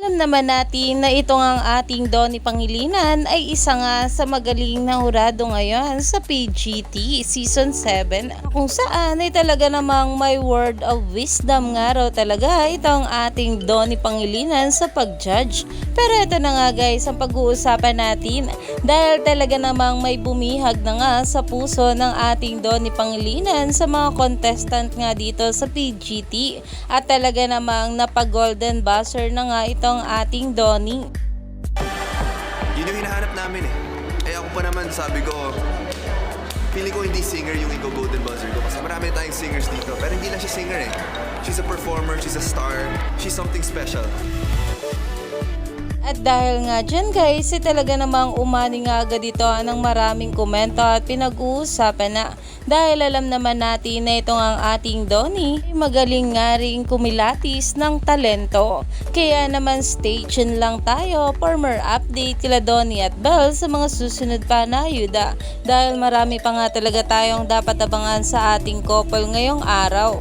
Alam naman natin na ito ang ating Donnie Pangilinan ay isa nga sa magaling na hurado ngayon sa PGT Season 7 kung saan ay talaga namang may word of wisdom nga raw talaga itong ating Donnie Pangilinan sa pag-judge. Pero ito na nga guys ang pag-uusapan natin dahil talaga namang may bumihag na nga sa puso ng ating Donnie Pangilinan sa mga contestant nga dito sa PGT at talaga namang napag-golden buzzer na nga itong ating Donnie. Yun yung hinahanap namin eh. Eh ako pa naman sabi ko, feeling ko hindi singer yung Ego Golden Buzzer ko kasi marami tayong singers dito. Pero hindi lang siya singer eh. She's a performer, she's a star, she's something special. At dahil nga dyan guys, eh, talaga namang umani nga agad ito ng maraming komento at pinag-uusapan na. Dahil alam naman natin na itong ang ating Donnie, magaling nga rin kumilatis ng talento. Kaya naman stay tuned lang tayo for more update kila Donnie at Belle sa mga susunod pa na ayuda. Dahil marami pa nga talaga tayong dapat abangan sa ating couple ngayong araw.